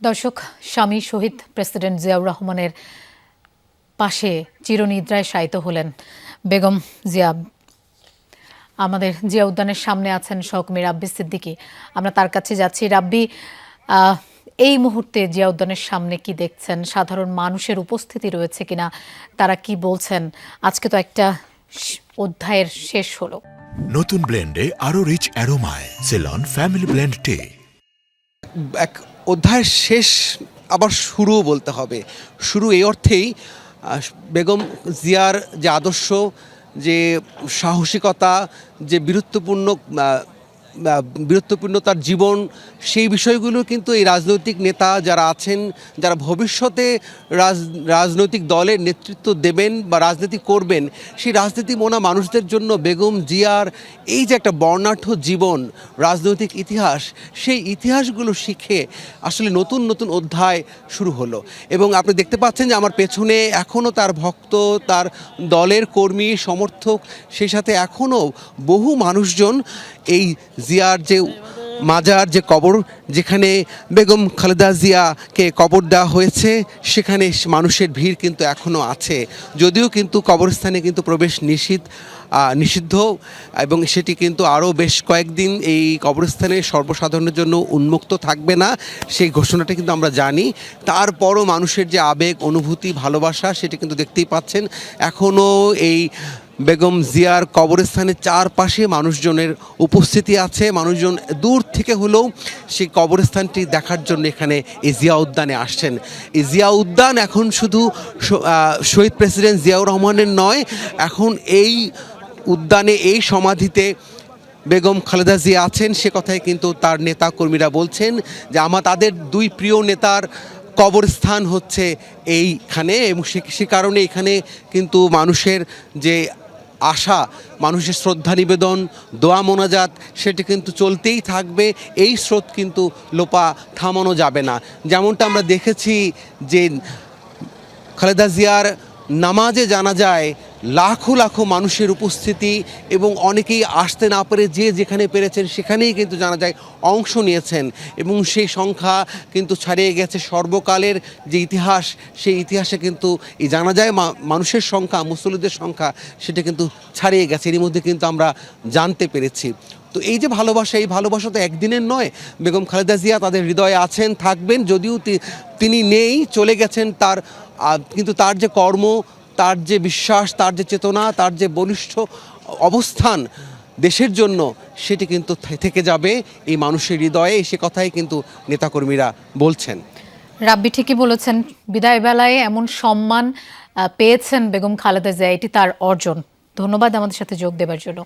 দর্শক স্বামী শহীদ প্রেসিডেন্ট জিয়াউর রহমানের পাশে চিরনিদ্রায় শায়িত হলেন বেগম জিয়া। আমাদের জিয়া উদ্যানের সামনে আছেন সহকর্মী রাব্বি সিদ্দিকী। আমরা তার কাছে যাচ্ছি। রাব্বি এই মুহূর্তে জিয়া উদ্যানের সামনে কি দেখছেন? সাধারণ মানুষের উপস্থিতি রয়েছে কিনা? তারা কি বলছেন? আজকে তো একটা অধ্যায়ের শেষ হলো। নতুন ব্লেন্ডে আরও রিচ অ্যারোমায় সেলন ফ্যামিলি ব্লেন্ড টে। এক অধ্যায়ের শেষ আবার শুরুও বলতে হবে। শুরু এই অর্থেই বেগম জিয়ার যে আদর্শ, যে সাহসিকতা, যে বীরত্বপূর্ণ বীরত্বপূর্ণ তার জীবন, সেই বিষয়গুলো কিন্তু এই রাজনৈতিক নেতা যারা আছেন, যারা ভবিষ্যতে রাজ, রাজনৈতিক দলের নেতৃত্ব দেবেন বা রাজনীতি করবেন, সেই রাজনীতি মোনা মানুষদের জন্য বেগম জিয়ার এই যে একটা বর্ণাঢ্য জীবন, রাজনৈতিক ইতিহাস, সেই ইতিহাসগুলো শিখে আসলে নতুন নতুন অধ্যায় শুরু হলো। এবং আপনি দেখতে পাচ্ছেন যে আমার পেছনে এখনও তার ভক্ত, তার দলের কর্মী, সমর্থক, সেই সাথে এখনও বহু মানুষজন এই জিয়ার যে মাজার, যে কবর, যেখানে বেগম খালেদা জিয়াকে কবর দেওয়া হয়েছে, সেখানে মানুষের ভিড় কিন্তু এখনও আছে। যদিও কিন্তু কবরস্থানে কিন্তু প্রবেশ নিষিদ্ধ নিষিদ্ধ, এবং সেটি কিন্তু আরও বেশ কয়েকদিন এই কবরস্থানে সর্বসাধারণের জন্য উন্মুক্ত থাকবে না, সেই ঘোষণাটা কিন্তু আমরা জানি। তারপরও মানুষের যে আবেগ, অনুভূতি, ভালোবাসা, সেটি কিন্তু দেখতেই পাচ্ছেন। এখনও এই বেগম জিয়ার কবরস্থানের চারপাশে মানুষজনের উপস্থিতি আছে। মানুষজন দূর থেকে হলেও সেই কবরস্থানটি দেখার জন্য এখানে এই জিয়া উদ্যানে আসছেন। এই জিয়া উদ্যান এখন শুধু শহীদ প্রেসিডেন্ট জিয়াউর রহমানের নয়, এখন এই উদ্যানে, এই সমাধিতে বেগম খালেদা জিয়া আছেন। সে কথাই কিন্তু তার নেতা কর্মীরা বলছেন যে, আমার তাদের দুই প্রিয় নেতার কবরস্থান হচ্ছে এইখানে এবং সে- সে কারণে এখানে কিন্তু মানুষের যে আশা, মানুষের শ্রদ্ধা নিবেদন, দোয়া মোনাজাত, সেটি কিন্তু চলতেই থাকবে। এই স্রোত কিন্তু লোপা থামানো যাবে না। যেমনটা আমরা দেখেছি যে খালেদা জিয়ার নামাজে জানা যায় লাখো লাখো মানুষের উপস্থিতি এবং অনেকেই আসতে না পেরে যে যেখানে পেরেছেন সেখানেই কিন্তু জানা যায় অংশ নিয়েছেন। এবং সেই সংখ্যা কিন্তু ছাড়িয়ে গেছে সর্বকালের যে ইতিহাস, সেই ইতিহাসে কিন্তু এই জানা যায় মানুষের সংখ্যা, মুসল্লিদের সংখ্যা সেটা কিন্তু ছাড়িয়ে গেছে। এর মধ্যে কিন্তু আমরা জানতে পেরেছি। তো এই যে ভালোবাসা, এই ভালোবাসা তো একদিনের নয়। বেগম খালেদা জিয়া তাদের হৃদয়ে আছেন, থাকবেন। যদিও তিনি নেই, চলে গেছেন তার কিন্তু তার যে কর্ম তার যে বিশ্বাস, তার যে চেতনা, তার যে বলিষ্ঠ অবস্থান দেশের জন্য, সেটি কিন্তু থেকে যাবে এই মানুষের হৃদয়ে। সে কথাই কিন্তু নেতাকর্মীরা বলছেন। রাব্বি ঠিকই বলেছেন, বিদায় বেলায় এমন সম্মান পেয়েছেন বেগম খালেদা জিয়া, এটি তার অর্জন। ধন্যবাদ আমাদের সাথে যোগ দেবার জন্য।